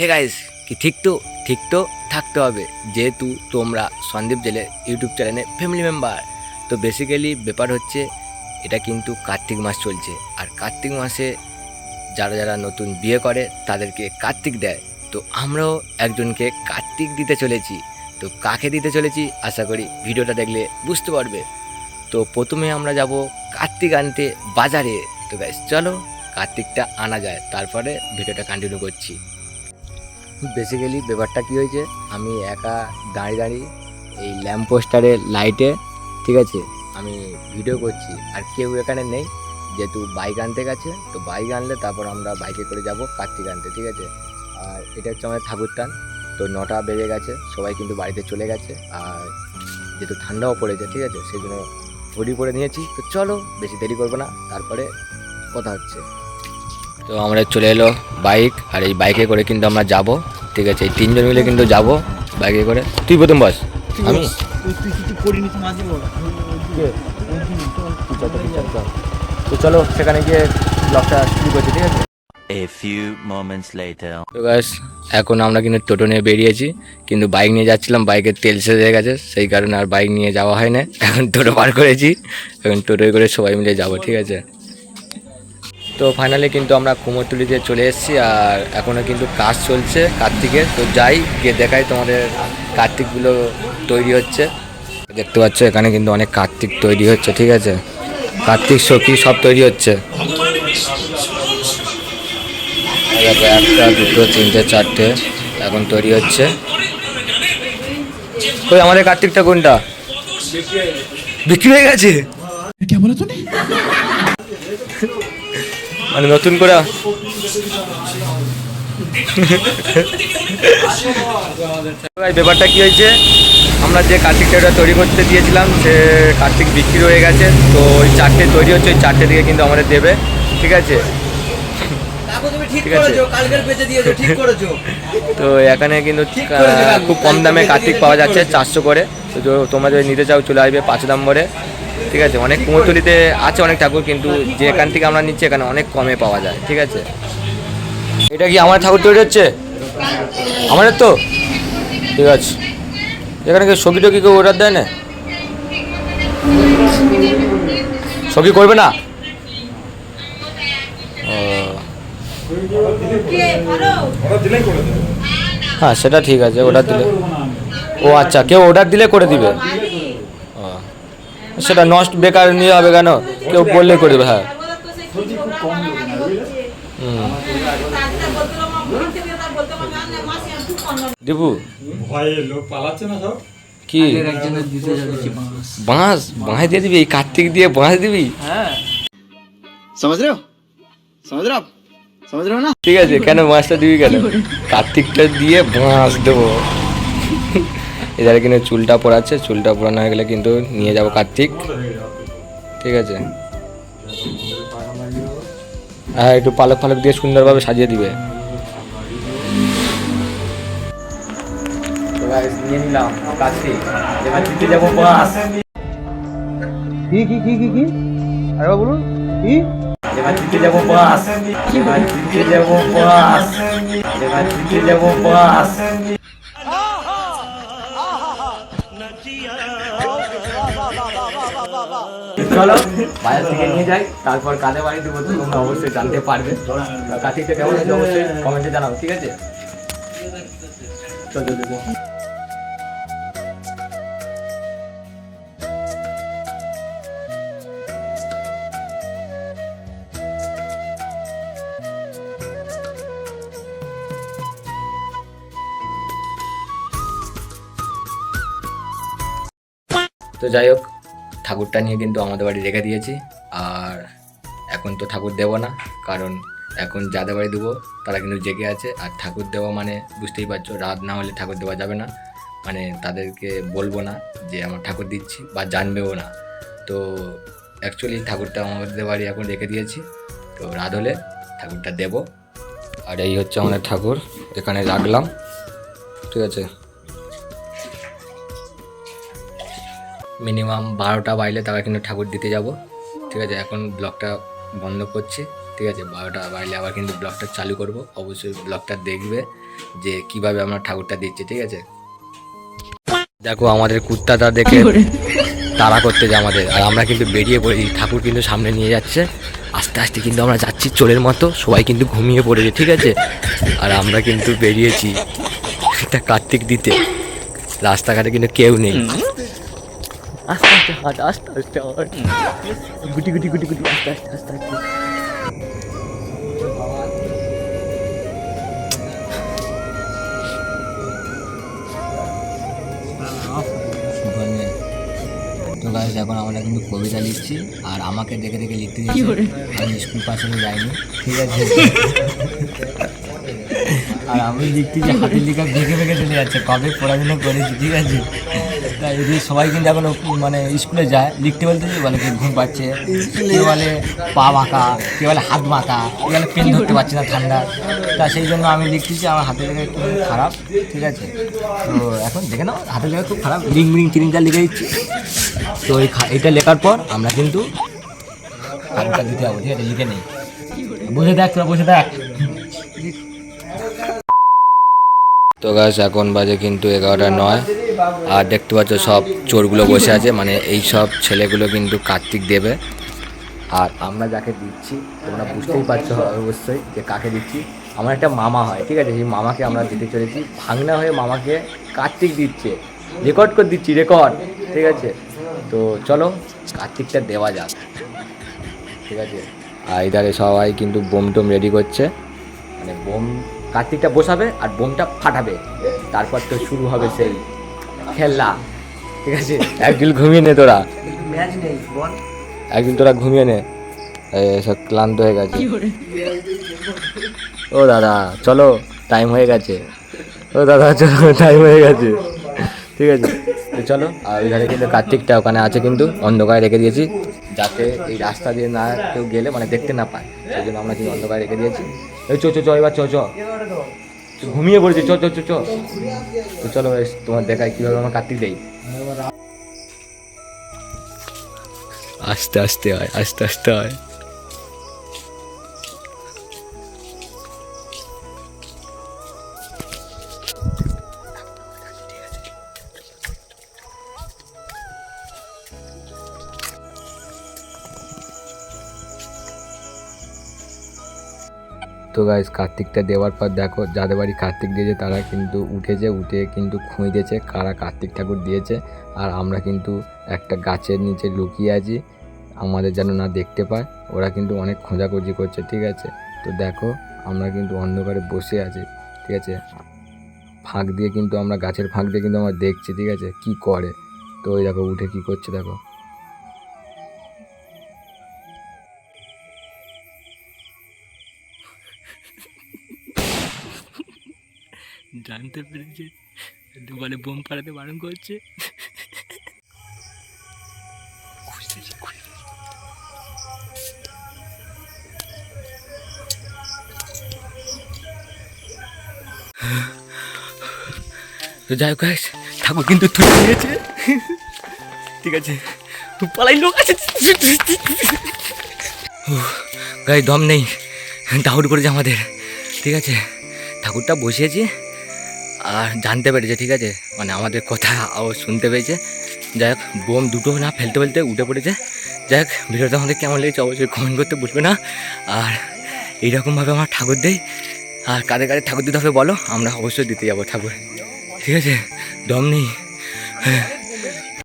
Hey guys কি ঠিক তো? ঠিক তো থাকতে হবে। যেহেতু তোমরা সন্দীপ জেলে ইউটিউব চ্যানেলে ফ্যামিলি মেম্বার তো বেসিক্যালি ব্যাপার হচ্ছে, এটা কিন্তু কার্তিক মাস চলছে। আর কার্তিক মাসে যারা যারা নতুন বিয়ে করে, তাদেরকে কার্তিক দেয়। তো আমরাও একজনকে কার্তিক দিতে চলেছি। তো কাকে দিতে চলেছি? আশা করি ভিডিওটা দেখলে বুঝতে পারবে। তো প্রথমে আমরা যাব কার্তিক আনতে বাজারে। তো গাইস চলো কার্তিকটা আনা যায়। তারপরে ভিডিওটা কন্টিনিউ করছি। বেসিক্যালি ব্যাপারটা কী হয়েছে? আমি একা দাঁড়িয়ে দাঁড়িয়ে এই ল্যাম্প পোস্টারের লাইটে ঠিক আছে, আমি ভিডিও করছি। আর কেউ এখানে নেই, যেহেতু বাইক আনতে গেছে, তো বাইক আনলে তারপর আমরা বাইকে করে যাব কার্তিক আনতে, ঠিক আছে? আর এটা হচ্ছে আমাদের ঠাকুরটান তো নটা বেজে গেছে, সবাই কিন্তু বাড়িতে চলে গেছে। আর যেহেতু ঠান্ডাও পড়েছে, ঠিক আছে, সেই জন্য হুডি পরে নিয়েছি। তো চলো, বেশি দেরি করব না, তারপরে কথা হচ্ছে। তো আমরা চলে এলো বাইক আর এই বাইকে করে কিন্তু আমরা যাব। ঠিক আছে এই তিনজন মিলে কিন্তু যাব বাইকে করে। তুই প্রথম বস। আমি? তো চলো সেখানে গিয়ে ব্লগটা শুরু করছি ঠিক আছে? A few moments later. তো গাছ এখন আমরা কিন্তু টোটো নিয়ে বেরিয়েছি। কিন্তু বাইক নিয়ে যাচ্ছিলাম বাইকের তেল শেষ হয়ে গেছে। সেই কারণে আর বাইক নিয়ে যাওয়া হয় না এখন টোটো পার করেছি। এখন টোটোয় করে সবাই মিলে যাব ঠিক আছে? তো ফাইনালি কিন্তু আমরা কুমোরটুলিতে চলে এসেছি আর এখনও কিন্তু কাজ চলছে কার্তিকের। তো যাই গিয়ে দেখাই তোমাদের কার্তিকগুলো তৈরি হচ্ছে। দেখতে পাচ্ছ এখানে কিন্তু অনেক কার্তিক তৈরি হচ্ছে ঠিক আছে? কার্তিক সখী সব তৈরি হচ্ছে। একটা দুটো তিনটে চারটে এখন তৈরি হচ্ছে। ওই আমাদের কার্তিকটা কোনটা? বিক্রি হয়ে গেছে। মানে নতুন করে ভাই, ব্যাপারটা কি হয়েছে? আমরা যে কার্তিকটা ওটা তৈরি করতে দিয়েছিলাম সে কার্তিক বিক্রি হয়ে গেছে। তো ওই চারটে তৈরি হচ্ছে ওই চারটে দিকে কিন্তু আমাদের দেবে। ঠিক আছে? তো এখানে কিন্তু খুব কম দামে কার্তিক পাওয়া যাচ্ছে চারশো করে। তো তো- তোমরা যদি নিতে চাও চলে আসবে পাঁচ নম্বরে ঠিক আছে? অনেক কুমোরটুলিতে আছে অনেক ঠাকুর, কিন্তু যেখান থেকে আমরা নিচ্ছি, এখানে অনেক কমে পাওয়া যায়, ঠিক আছে? এটা কি আমার ঠাকুর তৈরি হচ্ছে? আমাদের তো? ঠিক আছে। এখানে কি সখী টকি কেউ অর্ডার দেয় না? সখী করবে না? হ্যাঁ সেটা ঠিক আছে, অর্ডার দিলে। ও আচ্ছা কেউ অর্ডার দিলে করে দিবে? সেটা নষ্ট বেকার নিয়ে হবে কেন? কেউ বললে করবে দেবে হ্যাঁ। দীপু? কি? বাঁশ? বাঁশ? দিয়ে দিবি? কার্তিক দিয়ে বাঁশ দিবি? ঠিক আছে কেন বাঁশটা দিবি কেন? কার্তিকটা দিয়ে বাঁশ দেবো। এধারে কিন্তু চুলটা পড়াচ্ছে চুলটা পড়ানো হয়ে গেলে কিন্তু নিয়ে যাব কার্তিক। ঠিক আছে? হ্যাঁ একটু পালক ফালক দিয়ে সুন্দরভাবে সাজিয়ে দিবে। নিয়ে নিলাম কার্তিক। এবার দিতে যাব বাঁশ কি কি কি কি কি? আরে বলুন কি? এবার দিতে যাব এবার দিতে যাব এবার দিতে যাব বাঁশ চলো, বাজার থেকে নিয়ে যাই, তারপর কাঁধে বাড়ি দেবো তোমরা অবশ্যই জানতে পারবে। কার্তিকটা কেমন আছে অবশ্যই কমেন্টে জানাও, ঠিক আছে? চলো দেবো তো যাই হোক ঠাকুরটা নিয়ে কিন্তু আমাদের বাড়ি রেখে দিয়েছি। আর এখন তো ঠাকুর দেবো না, কারণ এখন যাদের বাড়ি দেবো তারা কিন্তু জেগে আছে। আর ঠাকুর দেওয়া মানে বুঝতেই পারছ, রাত না হলে ঠাকুর দেওয়া যাবে না। মানে তাদেরকে বলব না যে আমার ঠাকুর দিচ্ছি বা জানবেও না। তো অ্যাকচুয়ালি ঠাকুরটা আমাদের বাড়ি এখন রেখে দিয়েছি। তো রাত হলে ঠাকুরটা দেবো। আর এই হচ্ছে আমাদের ঠাকুর, এখানে রাখলাম। ঠিক আছে। মিনিমাম বারোটা বাইলে তারা কিন্তু ঠাকুর দিতে যাব। ঠিক আছে, এখন ব্লগটা বন্ধ করছি। ঠিক আছে, বারোটা বাইলে আবার কিন্তু ব্লগটা চালু করব। অবশ্যই ব্লগটা দেখবে যে কীভাবে আমরা ঠাকুরটা দিচ্ছি, ঠিক আছে? দেখো, আমাদের কুত্তাটা দেখে তাড়া করতে যে আমাদের। আর আমরা কিন্তু বেরিয়ে পড়েছি, ঠাকুর কিন্তু সামনে নিয়ে যাচ্ছে। আস্তে আস্তে কিন্তু আমরা যাচ্ছি চোরের মতো, সবাই কিন্তু ঘুমিয়ে পড়েছে, ঠিক আছে? আর আমরা কিন্তু বেরিয়েছি একটা কার্তিক দিতে। রাস্তাঘাটে কিন্তু কেউ নেই। আস্তে আস্তে হাট আস্তে আস্তে হাট। গুটি গুটি গুটি গুটি আস্তে আস্তে আস্তে আস্তে। তো এখন আমরা কিন্তু কবিতা লিখছি আর আমাকে দেখে দেখে লিখতে দিচ্ছি আমি স্কুল পাশে যাইনি। ঠিক আছে। আর আমি লিখতে যে হাতের লেখা ভেঙে ভেঙে চলে যাচ্ছে। কবে পড়াশোনা করেছি ঠিক আছে? তাই যদি সবাই কিন্তু এখন মানে স্কুলে যায়। লিখতে বলতে কি বলে? কি ঘুম পাচ্ছে। কেউ বলে পা বাঁকা কেউ বলে হাত বাঁকা কেউ বলে পেন ধরতে পারছে না ঠান্ডা। তা সেই জন্য আমি লিখতেছি আমার হাতের লেখা একটু খারাপ ঠিক আছে? তো এখন দেখে নাও হাতের লেখা খুব খারাপ। রিং রিং চিরিংটা লিখে দিচ্ছি। তো এই খা- এটা লেখার পর আমরা কিন্তু কাজটা দিতে যাব ঠিক আছে? লিখে নেই। বসে দেখ তোরা বসে দেখ তো গাছ এখন বাজে কিন্তু এগারোটা নয়। আর দেখতে পাচ্ছ সব চোরগুলো বসে আছে মানে এই সব ছেলেগুলো কিন্তু কার্তিক দেবে। আর আমরা যাকে দিচ্ছি, তোমরা বুঝতেই পারছ অবশ্যই যে কাকে দিচ্ছি। আমার একটা মামা হয়, ঠিক আছে? সেই মামাকে আমরা দিতে চলেছি। ভাঙনা হয়ে মামাকে কার্তিক দিচ্ছে, রেকর্ড করে দিচ্ছি, রেকর্ড, ঠিক আছে? তো চলো, কার্তিকটা দেওয়া যাক, ঠিক আছে? আর ইধারে সবাই কিন্তু বোম টোম রেডি করছে। মানে বোম, কার্তিকটা বসাবে আর বোমটা ফাটাবে। তারপর তো শুরু হবে সেই খেলা। ঠিক আছে? একদিন ঘুমিয়ে নে তোরা। ম্যাচ নেই বল। একদিন তোরা ঘুমিয়ে নে। সব ক্লান্ত হয়ে গেছে। ও দাদা চলো টাইম হয়ে গেছে। ও দাদা চলো টাইম হয়ে গেছে। ঠিক আছে। তো চলো আর ওইখানে কিন্তু কার্তিকটা ওখানে আছে কিন্তু অন্ধকারে রেখে দিয়েছি। যাতে এই রাস্তা দিয়ে না কেউ গেলে মানে দেখতে না পায়। সেই জন্য আমরা কিন্তু অন্ধকারে রেখে দিয়েছি। এই চো চো চো এবার চো চো। ঘুমিয়ে পড়েছে চ চ চ চ তো চলো তোমার দেখায় কীভাবে আমার কার্তিক দেই আস্তে আস্তে হয় আস্তে আস্তে হয় তো গাইস কার্তিকটা দেওয়ার পর দেখো, যাদের বাড়ি কার্তিক দিয়েছে, তারা কিন্তু উঠেছে, উঠে কিন্তু খুঁজেছে কারা কার্তিক ঠাকুর দিয়েছে। আর আমরা কিন্তু একটা গাছের নিচে লুকিয়ে আছি, আমাদের যেন না দেখতে পায়। ওরা কিন্তু অনেক খোঁজাখুঁজি করছে, ঠিক আছে? তো দেখো, আমরা কিন্তু অন্ধকারে বসে আছি, ঠিক আছে? ফাঁক দিয়ে কিন্তু আমরা, গাছের ফাঁক দিয়ে কিন্তু আমরা দেখছি, ঠিক আছে? কি করে? তো ওই দেখো, উঠে কি করছে, দেখো? জানতে পেরেছে। বলে বোম ফাটাতে বারণ করছে। তো যাই হোক ঠাকুর কিন্তু তুলে ঠিক আছে পালাই লোক আছে। গায়ে দম নেই। দাউড করেছে আমাদের। ঠিক আছে, ঠাকুরটা বসিয়েছি। আর জানতে পেরেছে, ঠিক আছে? মানে আমাদের কথা আওয়াজ শুনতে পেয়েছে। যাই হোক, বোম দুটো না ফেলতে ফেলতে উঠে পড়েছে। যাই হোক, ভিডিওটা আমাদের কেমন লেগেছে অবশ্যই কমেন্ট করতে বুঝবে না। আর এইরকমভাবে আমার ঠাকুর দেই। আর কাদের কাদের ঠাকুর দিতে হবে বলো? আমরা অবশ্যই দিতে যাব ঠাকুর। ঠিক আছে? দম নেই। হ্যাঁ।